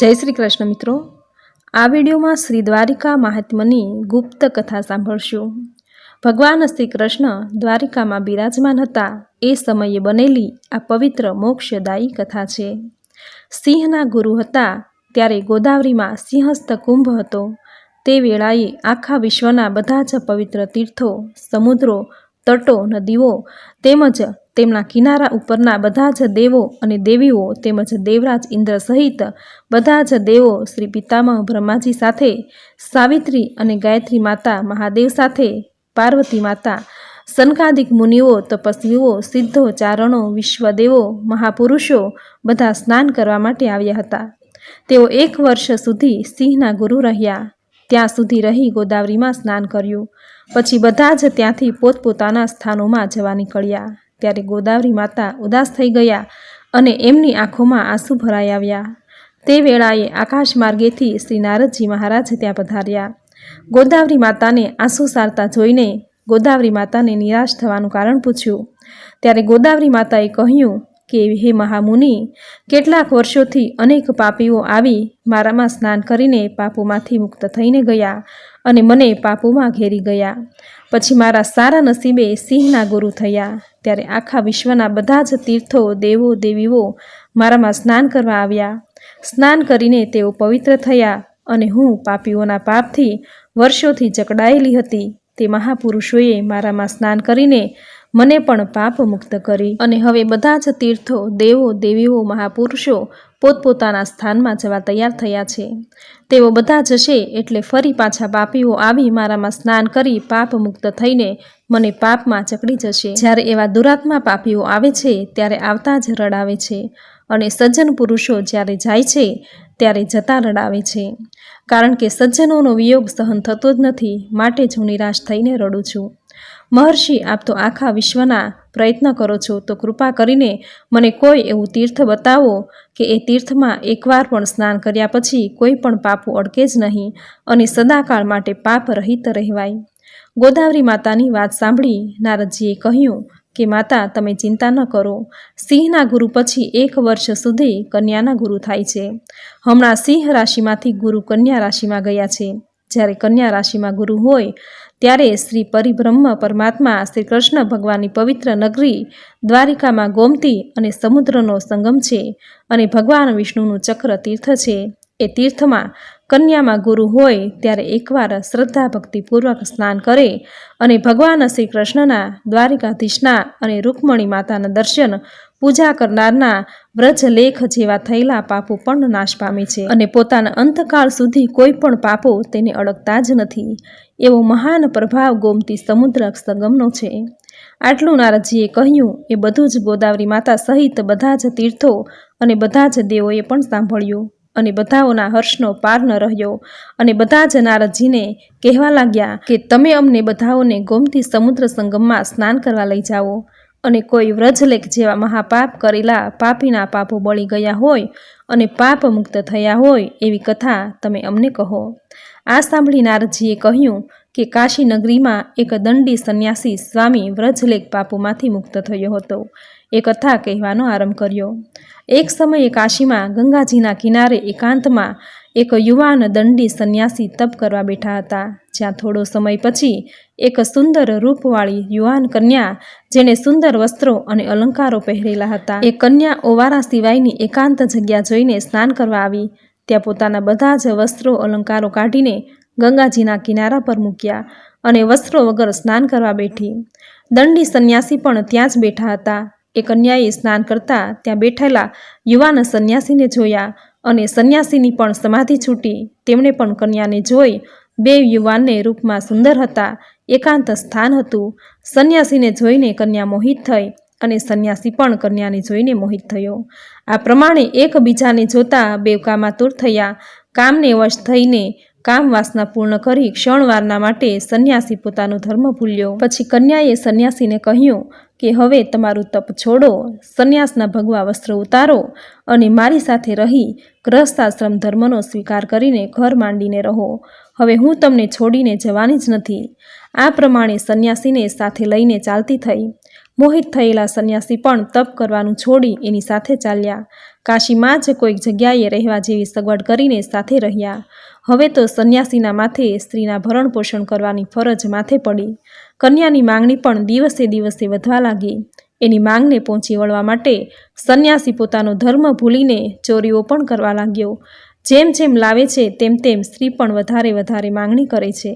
જય શ્રી કૃષ્ણ મિત્રો. આ વિડીયોમાં શ્રી દ્વારિકા મહાત્મની ગુપ્ત કથા સાંભળશું. ભગવાન શ્રી કૃષ્ણ દ્વારિકામાં બિરાજમાન હતા. એ સમયે બનેલી આ પવિત્ર મોક્ષદાયી કથા છે. સિંહના ગુરુ હતા ત્યારે ગોદાવરીમાં સિંહસ્થ કુંભ હતો. તે વેળાએ આખા વિશ્વના બધા જ પવિત્ર તીર્થો, સમુદ્રો, તટો, નદીઓ તેમજ તેમના કિનારા ઉપરના બધા જ દેવો અને દેવીઓ તેમજ દેવરાજ ઇન્દ્ર સહિત બધા જ દેવો શ્રી પિતામહ બ્રહ્માજી સાથે, સાવિત્રી અને ગાયત્રી માતા મહાદેવ સાથે, પાર્વતી માતા, સનકાદિક મુનિઓ, તપસ્વીઓ, સિદ્ધો, ચારણો, વિશ્વદેવો, મહાપુરુષો બધા સ્નાન કરવા માટે આવ્યા હતા. તેઓ એક વર્ષ સુધી સિંહના ગુરુ રહ્યા. ત્યાં સુધી રહી ગોદાવરીમાં સ્નાન કર્યું. પછી બધા જ ત્યાંથી પોતપોતાના સ્થાનોમાં જવા નીકળ્યા. ત્યારે ગોદાવરી માતા ઉદાસ થઈ ગયા અને એમની આંખોમાં આંસુ ભરાઈ આવ્યા. તે વેળાએ આકાશ માર્ગેથી શ્રી નારદજી મહારાજ ત્યાં પધાર્યા. ગોદાવરી માતાને આંસુ સારતા જોઈને ગોદાવરી માતાને નિરાશ થવાનું કારણ પૂછ્યું. ત્યારે ગોદાવરી માતાએ કહ્યું કે હે મહામુનિ? કેટલાક વર્ષોથી અનેક પાપીઓ આવી મારામાં સ્નાન કરીને પાપોમાંથી મુક્ત થઈને ગયા અને મને પાપોમાં ઘેરી ગયા. પછી મારા સારા નસીબે સિંહના ગુરુ થયા. ત્યારે આખા વિશ્વના બધા જ તીર્થો, દેવો, દેવીઓ મારામાં સ્નાન કરવા આવ્યા. સ્નાન કરીને તેઓ પવિત્ર થયા અને હું પાપીઓના પાપથી વર્ષોથી જકડાયેલી હતી. તે મહાપુરુષોએ મારામાં સ્નાન કરીને મને પણ પાપ મુક્ત કરી. અને હવે બધા જ તીર્થો, દેવો, દેવીઓ, મહાપુરુષો પોતપોતાના સ્થાનમાં જવા તૈયાર થયા છે. તેઓ બધા જશે એટલે ફરી પાછા પાપીઓ આવી મારામાં સ્નાન કરી પાપ મુક્ત થઈને મને પાપમાં ચકડી જશે. જ્યારે એવા દુરાત્મા પાપીઓ આવે છે, ત્યારે આવતા જ રડાવે છે. અને સજ્જન પુરુષો જ્યારે જાય છે, ત્યારે જતા રડાવે છે. કારણ કે સજ્જનોનો વિયોગ સહન થતો જ નથી, માટે જ હું નિરાશ થઈને રડું છું. મહર્ષિ, આપ તો આખા વિશ્વના પ્રયત્ન કરો છો, તો કૃપા કરીને મને કોઈ એવું તીર્થ બતાવો કે એ તીર્થમાં એકવાર પણ સ્નાન કર્યા પછી કોઈ પણ પાપો અડકે જ નહીં અને સદાકાળ માટે પાપ રહિત રહેવાય. ગોદાવરી માતાની વાત સાંભળી નારદજીએ કહ્યું કે, માતા, તમે ચિંતા ન કરો. સિંહના ગુરુ પછી એક વર્ષ સુધી કન્યાના ગુરુ થાય છે. હમણાં સિંહ રાશિમાંથી ગુરુ કન્યા રાશિમાં ગયા છે. જ્યારે કન્યા રાશિમાં ગુરુ હોય ત્યારે શ્રી પરિબ્રહ્મ પરમાત્મા શ્રી કૃષ્ણ ભગવાનની પવિત્ર નગરી દ્વારિકામાં ગોમતી અને સમુદ્રનો સંગમ છે અને ભગવાન વિષ્ણુનું ચક્ર તીર્થ છે. એ તીર્થમાં કન્યામાં ગુરુ હોય ત્યારે એકવાર શ્રદ્ધા ભક્તિપૂર્વક સ્નાન કરે અને ભગવાન શ્રી કૃષ્ણના દ્વારિકાધીશના અને રૂકમણી માતાના દર્શન પૂજા કરનારના વ્રજલેખ જેવા થયેલા પાપો પણ નાશ પામે છે. અને પોતાના અંતકાળ સુધી કોઈ પણ પાપો તેને અડકતા જ નથી. એવો મહાન પ્રભાવ ગોમતી સમુદ્ર સંગમનો છે. આટલું નારદજીએ કહ્યું, એ બધું જ ગોદાવરી માતા સહિત બધા જ તીર્થો અને બધા જ દેવોએ પણ સાંભળ્યું. અને બધાઓના હર્ષનો પાર ન રહ્યો. અને બધા જ નારદજીને કહેવા લાગ્યા કે, તમે અમને બધાઓને ગોમતી સમુદ્ર સંગમમાં સ્નાન કરવા લઈ જાઓ. અને કોઈ વ્રજલેખ જેવા મહાપાપ કરેલા પાપીના પાપો બળી ગયા હોય અને પાપ મુક્ત થયા હોય એવી કથા તમે અમને કહો. આ સાંભળી નારદજીએ કહ્યું કે કાશી નગરીમાં એક દંડી સંન્યાસી સ્વામી વ્રજલેખ પાપોમાંથી મુક્ત થયો હતો. એ કથા કહેવાનો આરંભ કર્યો. એક સમયે કાશીમાં ગંગાજીના કિનારે એકાંતમાં એક યુવાન દંડી સંન્યાસી તપ કરવા બેઠા હતા. જ્યાં થોડો સમય પછી એક સુંદર રૂપવાળી યુવાન કન્યા, જેણે સુંદર વસ્ત્રો અને અલંકારો પહેરેલા હતા. એ કન્યા ઓવારા સિવાયની એકાંત જગ્યા જોઈને સ્નાન કરવા આવી. ત્યાં પોતાના બધા જ વસ્ત્રો, અલંકારો કાઢીને ગંગાજીના કિનારા પર મૂક્યા અને વસ્ત્રો વગર સ્નાન કરવા બેઠી. દંડી સંન્યાસી પણ ત્યાં જ બેઠા હતા. એ કન્યાએ સ્નાન કરતા ત્યાં બેઠેલા યુવાન સંન્યાસીને જોયા અને સંન્યાસીની પણ સમાધિ છૂટી, તેમણે પણ કન્યાને જોઈ બે યુવાનને રૂપમાં સુંદર હતા. એકાંત સ્થાન હતું. સંન્યાસીને જોઈને કન્યા મોહિત થઈ અને સંન્યાસી પણ કન્યાને જોઈને મોહિત થયો. આ પ્રમાણે એકબીજાને જોતા બેવકામાં તૂર થયા. કામને વશ થઈને કામ વાસના પૂર્ણ કરી ક્ષણવારના માટે સંન્યાસી પોતાનો ધર્મ ભૂલ્યો. પછી કન્યાએ સંન્યાસીને કહ્યું કે હવે તમારું તપ છોડો, સંન્યાસના ભગવા વસ્ત્ર ઉતારો અને મારી સાથે રહી ગ્રહસ્થાશ્રમ ધર્મનો સ્વીકાર કરીને ઘર માંડીને રહો. હવે હું તમને છોડીને જવાની જ નથી. આ પ્રમાણે સંન્યાસીને સાથે લઈને ચાલતી થઈ. મોહિત થયેલા સંન્યાસી પણ તપ કરવાનું છોડી એની સાથે ચાલ્યા. કાશીમાં જ કોઈક જગ્યાએ રહેવા જેવી સગવડ કરીને સાથે રહ્યા. હવે તો સંન્યાસીના માથે સ્ત્રીના ભરણ પોષણ કરવાની ફરજ માથે પડી. કન્યાની માંગણી પણ દિવસે દિવસે વધવા લાગી. એની માંગને પહોંચી વળવા માટે સંન્યાસી પોતાનો ધર્મ ભૂલીને ચોરીઓ પણ કરવા લાગ્યો. જેમ જેમ લાવે છે, તેમ તેમ સ્ત્રી પણ વધારે વધારે માંગણી કરે છે.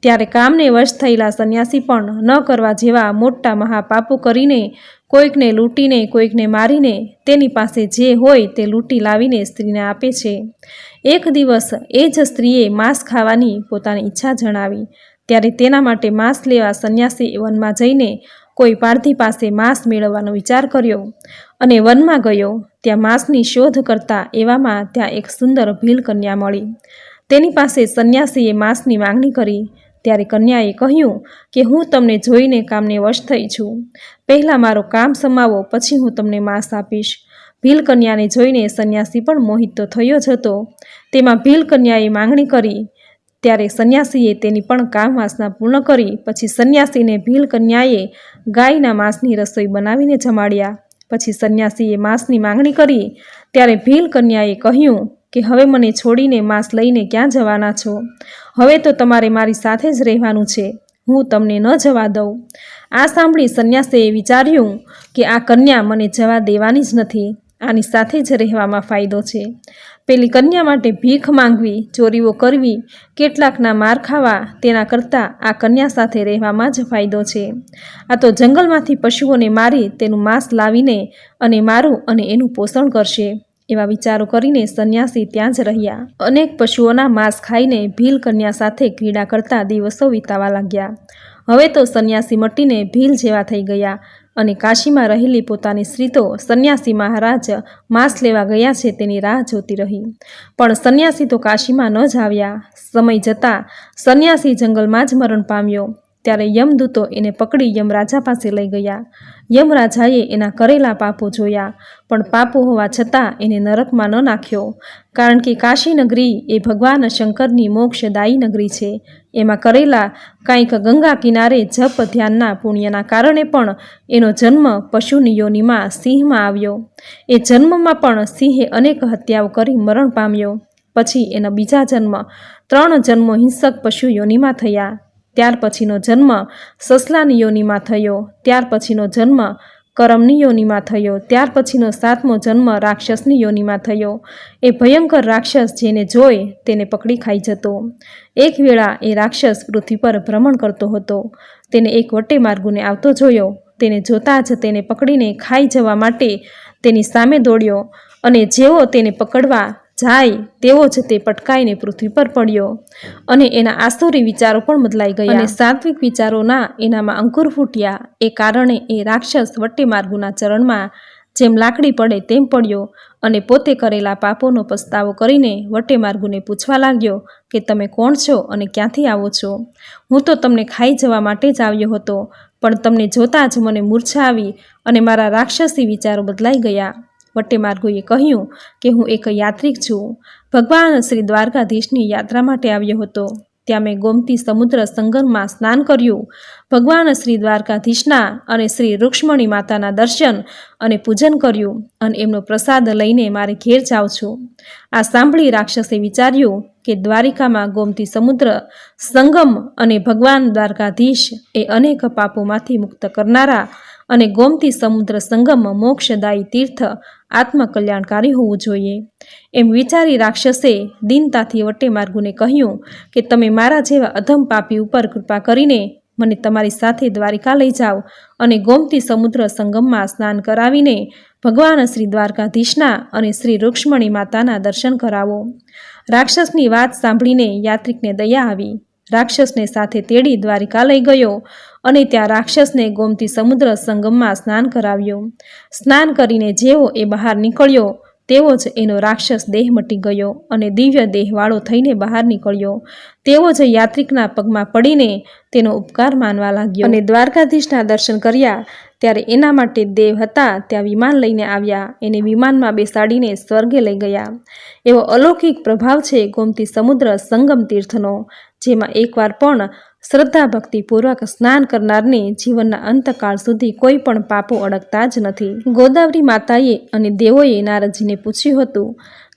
ત્યારે કામને વશ થયેલા સંન્યાસી પણ ન કરવા જેવા મોટા મહાપાપો કરીને કોઈકને લૂંટીને, કોઈકને મારીને તેની પાસે જે હોય તે લૂંટી લાવીને સ્ત્રીને આપે છે. એક દિવસ એ જ સ્ત્રીએ માંસ ખાવાની પોતાની ઈચ્છા જણાવી. ત્યારે તેના માટે માંસ લેવા સંન્યાસી વનમાં જઈને કોઈ પારધી પાસે માંસ મેળવવાનો વિચાર કર્યો અને વનમાં ગયો. ત્યાં માંસની શોધ કરતા એવામાં ત્યાં એક સુંદર ભીલ કન્યા મળી. તેની પાસે સંન્યાસીએ માંસની માંગણી કરી. ત્યારે કન્યાએ કહ્યું કે, હું તમને જોઈને કામને વશ થઈ છું. પહેલાં મારો કામ સમાવો, પછી હું તમને માંસ આપીશ. ભીલ કન્યાને જોઈને સંન્યાસી પણ મોહિત તો થયો જ હતો. તેમાં ભીલ કન્યાએ માંગણી કરી ત્યારે સંન્યાસીએ તેની પણ કામવાસના પૂર્ણ કરી, પછી સંન્યાસીને ભીલ કન્યાએ ગાયના માંસની રસોઈ બનાવીને જમાડ્યા. પછી સંન્યાસીએ માંસની માંગણી કરી, ત્યારે ભીલ કન્યાએ કહ્યું કે, હવે મને છોડીને માંસ લઈને ક્યાં જવાના છો? હવે તો તમારે મારી સાથે જ રહેવાનું છે. હું તમને ન જવા દઉં. આ સાંભળી સંન્યાસીએ વિચાર્યું કે, આ કન્યા મને જવા દેવાની જ નથી. આની સાથે જ રહેવામાં ફાયદો છે. પેલી કન્યા માટે ભીખ માંગવી, ચોરીઓ કરવી, કેટલાકના માર ખાવા, તેના કરતાં આ કન્યા સાથે રહેવામાં જ ફાયદો છે. આ તો જંગલમાંથી પશુઓને મારી તેનું માંસ લાવીને અને મારું અને એનું પોષણ કરશે. એવા વિચારો કરીને સંન્યાસી ત્યાં જ રહ્યા. અનેક પશુઓના માંસ ખાઈને ભીલ કન્યા સાથે ક્રીડા કરતા દિવસો વિતાવા લાગ્યા. હવે તો સંન્યાસી મટીને ભીલ જેવા થઈ ગયા. અને કાશીમાં રહેલી પોતાની સ્ત્રીતો સંન્યાસી મહારાજ માસ લેવા ગયા છે તેની રાહ જોતી રહી. પણ સંન્યાસી તો કાશીમાં ન જ આવ્યા. સમય જતાં સંન્યાસી જંગલમાં જ મરણ પામ્યો. ત્યારે યમદૂતો એને પકડી યમરાજા પાસે લઈ ગયા. યમરાજાએ એના કરેલા પાપો જોયા, પણ પાપો હોવા છતાં એને નરકમાં ન નાખ્યો. કારણ કે કાશી નગરી એ ભગવાન શંકરની મોક્ષદાયી નગરી છે. એમાં કરેલા કાંઈક ગંગા કિનારે જપ ધ્યાનના પુણ્યના કારણે પણ એનો જન્મ પશુની યોનિમાં સિંહમાં આવ્યો. એ જન્મમાં પણ સિંહે અનેક હત્યાઓ કરી મરણ પામ્યો. પછી એના બીજા જન્મ ત્રણ જન્મો હિંસક પશુ યોનિમાં થયા. ત્યાર પછીનો જન્મ સસલાની યોનિમાં થયો. ત્યાર પછીનો જન્મ કરમની યોનિમાં થયો. ત્યાર પછીનો સાતમો જન્મ રાક્ષસની યોનિમાં થયો. એ ભયંકર રાક્ષસ જેને જોઈ તેને પકડી ખાઈ જતો. એક વેળા એ રાક્ષસ પૃથ્વી પર ભ્રમણ કરતો હતો. તેને એક વટે માર્ગુને આવતો જોયો. તેને જોતાં જ તેને પકડીને ખાઈ જવા માટે તેની સામે દોડ્યો અને જેવો તેને પકડવા જાય તેવો જ તે પટકાઈને પૃથ્વી પર પડ્યો અને એના આસુરી વિચારો પણ બદલાઈ ગયા. અને સાત્વિક વિચારોના એનામાં અંકુર ફૂટ્યા. એ કારણે એ રાક્ષસ વટ્ટે માર્ગુના ચરણમાં જેમ લાકડી પડે તેમ પડ્યો અને પોતે કરેલા પાપોનો પસ્તાવો કરીને વટે માર્ગુને પૂછવા લાગ્યો કે તમે કોણ છો અને ક્યાંથી આવો છો? હું તો તમને ખાઈ જવા માટે જ આવ્યો હતો, પણ તમને જોતાં જ મને મૂર્છા આવી અને મારા રાક્ષસી વિચારો બદલાઈ ગયા. વટ્ટે માર્ગોએ કહ્યું કે હું એક યાત્રિક છું. ભગવાન શ્રી દ્વારકાધીશની યાત્રા માટે આવ્યો હતો. ત્યાં મેં ગોમતી સમુદ્ર સંગમમાં સ્નાન કર્યું. ભગવાન શ્રી દ્વારકાધીશના અને શ્રી રૂક્ષ્મણી માતાના દર્શન અને પૂજન કર્યું અને એમનો પ્રસાદ લઈને મારે ઘેર જાઉં છું. આ સાંભળી રાક્ષસે વિચાર્યું કે દ્વારિકામાં ગોમતી સમુદ્ર, સંગમ અને ભગવાન દ્વારકાધીશ એ અનેક પાપોમાંથી મુક્ત કરનારા અને ગોમતી સમુદ્ર સંગમ મોક્ષદાયી તીર્થ આત્મકલ્યાણકારી હોવું જોઈએ. એમ વિચારી રાક્ષસે દીનતાથી વટે માર્ગુને કહ્યું કે, તમે મારા જેવા અધમ પાપી ઉપર કૃપા કરીને મને તમારી સાથે દ્વારિકા લઈ જાઓ અને ગોમતી સમુદ્ર સંગમમાં સ્નાન કરાવીને ભગવાન શ્રી દ્વારકાધીશના અને શ્રી રૂક્ષ્મણી માતાના દર્શન કરાવો. રાક્ષસની વાત સાંભળીને યાત્રિકને દયા આવી. રાક્ષસને સાથે તેડી દ્વારિકા લઈ ગયો અને ત્યાં રાક્ષસને ગોમતી સમુદ્ર સંગમમાં સ્નાન કરાવ્યું. સ્નાન કરીને જેવો એ બહાર નીકળ્યો, તેવો જ એનો રાક્ષસ દેહ મટી ગયો અને દિવ્ય દેહવાળો થઈને બહાર નીકળ્યો. તેવો જ યાત્રિકના પગમાં પડીને તેનો ઉપકાર માનવા લાગ્યો. અને દ્વારકાધીશના દર્શન કર્યા, ત્યારે એના માટે દેવ હતા, ત્યાં વિમાન લઈને આવ્યા. એને વિમાનમાં બેસાડીને સ્વર્ગે લઈ ગયા. એવો અલૌકિક પ્રભાવ છે ગોમતી સમુદ્ર સંગમ તીર્થનો. જેમાં એકવાર પણ શ્રદ્ધા ભક્તિપૂર્વક સ્નાન કરનારને જીવનના અંતકાળ સુધી કોઈ પણ પાપો અડકતા જ નથી. ગોદાવરી માતાએ અને દેવોએ નારદજીને પૂછ્યું હતું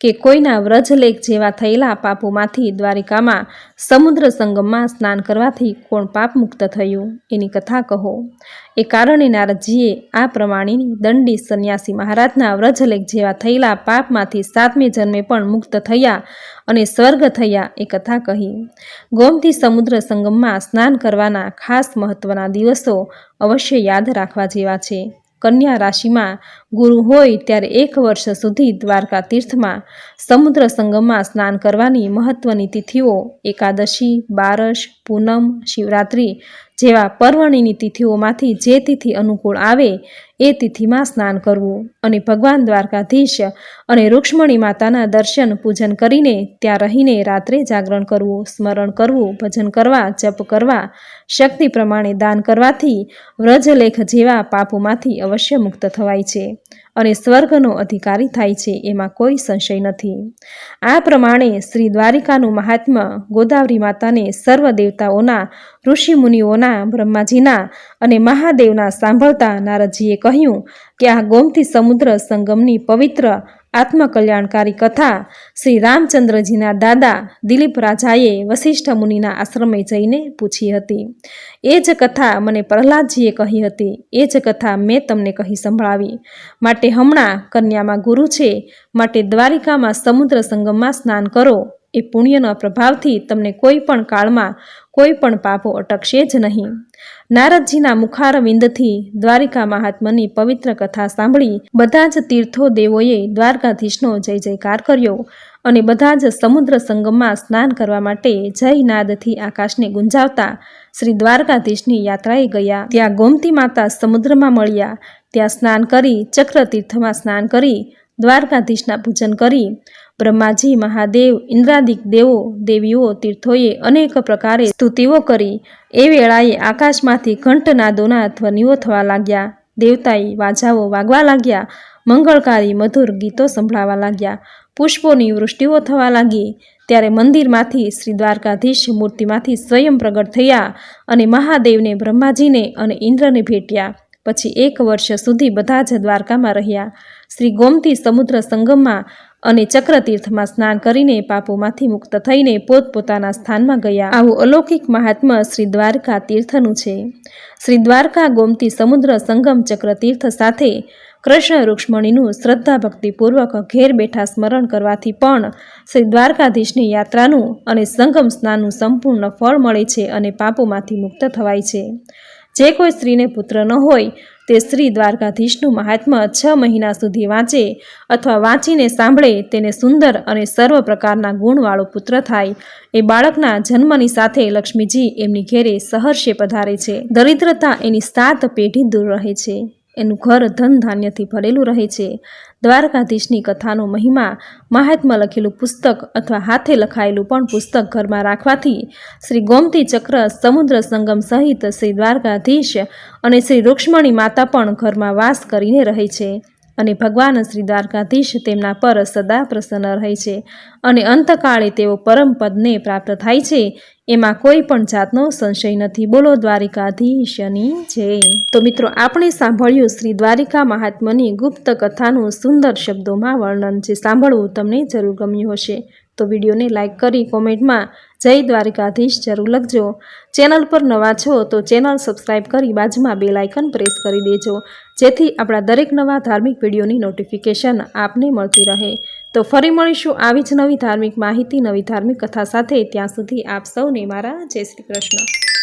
કે કોઈના વ્રજલેખ જેવા થયેલા પાપોમાંથી દ્વારિકામાં સમુદ્ર સંગમમાં સ્નાન કરવાથી કોણ પાપ મુક્ત થયું? એની કથા કહો. એ કારણે નારદજીએ આ પ્રમાણેની દંડી સંન્યાસી મહારાજના વ્રજલેખ જેવા થયેલા પાપમાંથી સાતમે જન્મે પણ મુક્ત થયા અને સ્વર્ગ થયા એ કથા કહી. ગોમતી સમુદ્ર સંગમમાં સ્નાન કરવાના ખાસ મહત્વના દિવસો અવશ્ય યાદ રાખવા જેવા છે. કન્યા રાશિમાં ગુરુ હોય ત્યારે એક વર્ષ સુધી દ્વારકા તીર્થમાં સમુદ્ર સંગમમાં સ્નાન કરવાની મહત્વની તિથિઓ એકાદશી બારસ પૂનમ, શિવરાત્રિ જેવા પર્વણીની તિથિઓમાંથી જે તિથિ અનુકૂળ આવે એ તિથિમાં સ્નાન કરવું અને ભગવાન દ્વારકાધીશ અને રૂક્ષ્મણી માતાના દર્શન પૂજન કરીને ત્યાં રહીને રાત્રે જાગરણ કરવું, સ્મરણ કરવું, ભજન કરવા, જપ કરવા, શક્તિ પ્રમાણે દાન કરવાથી વ્રજલેખ જેવા પાપોમાંથી અવશ્ય મુક્ત થવાય છે. અને સ્વર્ગનો અધિકારી થાય છે, એમાં કોઈ સંશય નથી. આ પ્રમાણે શ્રી દ્વારિકાનું મહાત્મ્ય ગોદાવરી માતાને સર્વ દેવતાઓના ઋષિ મુનિઓના બ્રહ્માજીના અને મહાદેવના સાંભળતા નારદજીએ કહ્યું કે આ ગોમતી સમુદ્ર સંગમની પવિત્ર આત્મકલ્યાણકારી કથા શ્રી રામચંદ્રજીના દાદા દિલીપ રાજાએ વશિષ્ઠ મુનિના આશ્રમે જઈને પૂછી હતી. એ જ કથા મને પ્રહલાદજીએ કહી હતી. એ જ કથા મેં તમને કહી સંભળાવી. માટે હમણાં કન્યામાં ગુરુ છે, માટે દ્વારિકામાં સમુદ્ર સંગમમાં સ્નાન કરો. એ પુણ્યના પ્રભાવથી તમને કોઈ પણ કાળમાં કોઈ પણ પાપો અટકશે જ નહીં. નારદજીના મુખારવિંદથી દ્વારિકા મહાત્માની પવિત્ર કથા સાંભળી બધા જ તીર્થો દેવોએ દ્વારકાધીશનો જય જયકાર કર્યો અને બધા જ સમુદ્ર સંગમમાં સ્નાન કરવા માટે જય નાદથી આકાશને ગુંજાવતા શ્રી દ્વારકાધીશની યાત્રાએ ગયા. ત્યાં ગોમતી માતા સમુદ્રમાં મળ્યા. ત્યાં સ્નાન કરી ચક્રતીર્થમાં સ્નાન કરી દ્વારકાધીશના પૂજન કરી બ્રહ્માજી, મહાદેવ, ઇન્દ્રાદિક દેવો, દેવીઓ, તીર્થોએ અનેક પ્રકારે સ્તુતિઓ કરી. એ વેળાએ આકાશમાંથી ઘંટનાદોના ધ્વનિઓ થવા લાગ્યા. દેવતાએ વાજાઓ વાગવા લાગ્યા. મંગળકારી મધુર ગીતો સંભળાવા લાગ્યા. પુષ્પોની વૃષ્ટિઓ થવા લાગી. ત્યારે મંદિરમાંથી શ્રી દ્વારકાધીશ મૂર્તિમાંથી સ્વયં પ્રગટ થયા અને મહાદેવને બ્રહ્માજીને અને ઇન્દ્રને ભેટ્યા. પછી એક વર્ષ સુધી બધા જ દ્વારકામાં રહ્યા. શ્રી ગોમતી સમુદ્ર સંગમમાં અને ચક્રતીર્થમાં સ્નાન કરીને પાપોમાંથી મુક્ત થઈને પોતપોતાના સ્થાનમાં ગયા. આવું અલૌકિક મહાત્મા શ્રી દ્વારકા તીર્થનું છે. શ્રી દ્વારકા ગોમતી સમુદ્ર સંગમ ચક્રતીર્થ સાથે કૃષ્ણ રૂક્ષ્મણીનું શ્રદ્ધા ભક્તિપૂર્વક ઘેર બેઠા સ્મરણ કરવાથી પણ શ્રી દ્વારકાધીશની યાત્રાનું અને સંગમ સ્નાનનું સંપૂર્ણ ફળ મળે છે અને પાપોમાંથી મુક્ત થવાય છે. જે કોઈ સ્ત્રીને પુત્ર ન હોય તે શ્રી દ્વારકાધીશનું મહાત્મ્ય છ મહિના સુધી વાંચે અથવા વાંચીને સાંભળે તેને સુંદર અને સર્વ પ્રકારના ગુણવાળો પુત્ર થાય. એ બાળકના જન્મની સાથે લક્ષ્મીજી એમની ઘેરે સહર્ષે પધારે છે. દરિદ્રતા એની સાત પેઢી દૂર રહે છે. એનું ઘર ધન ધાન્યથી ભરેલું રહે છે. દ્વારકાધીશની કથાનો મહિમા મહાત્મા લખેલું પુસ્તક અથવા હાથે લખાયેલું પણ પુસ્તક ઘરમાં રાખવાથી શ્રી ગોમતી ચક્ર, સમુદ્ર સંગમ સહિત શ્રી દ્વારકાધીશ અને શ્રી રૂક્ષ્મણી માતા પણ ઘરમાં વાસ કરીને રહે છે. અને ભગવાન શ્રી દ્વારકાધીશ તેમના પર સદા પ્રસન્ન રહે છે અને અંતકાળે તેઓ પરમ પદને પ્રાપ્ત થાય છે. એમાં કોઈ પણ જાતનો સંશય નથી. બોલો દ્વારિકાધીશની જય. તો મિત્રો, આપણે સાંભળ્યું શ્રી દ્વારિકા મહાત્માની ગુપ્ત કથાનું સુંદર શબ્દોમાં વર્ણન છે. સાંભળવું તમને જરૂર ગમ્યું હશે. તો વિડીયોને લાઇક કરી કોમેન્ટમાં જય દ્વારિકાધીશ જરૂર લખજો. ચેનલ પર નવા છો તો ચેનલ સબસ્ક્રાઈબ કરી બાજુમાં બે લાઇકન પ્રેસ કરી દેજો. જેથી આપણા દરેક નવા ધાર્મિક વિડીયોની નોટિફિકેશન આપને મળતી રહે. તો ફરી મળીશું આવી જ નવી ધાર્મિક માહિતી, નવી ધાર્મિક કથા સાથે. ત્યાં સુધી આપ સૌને મારા જય શ્રી કૃષ્ણ.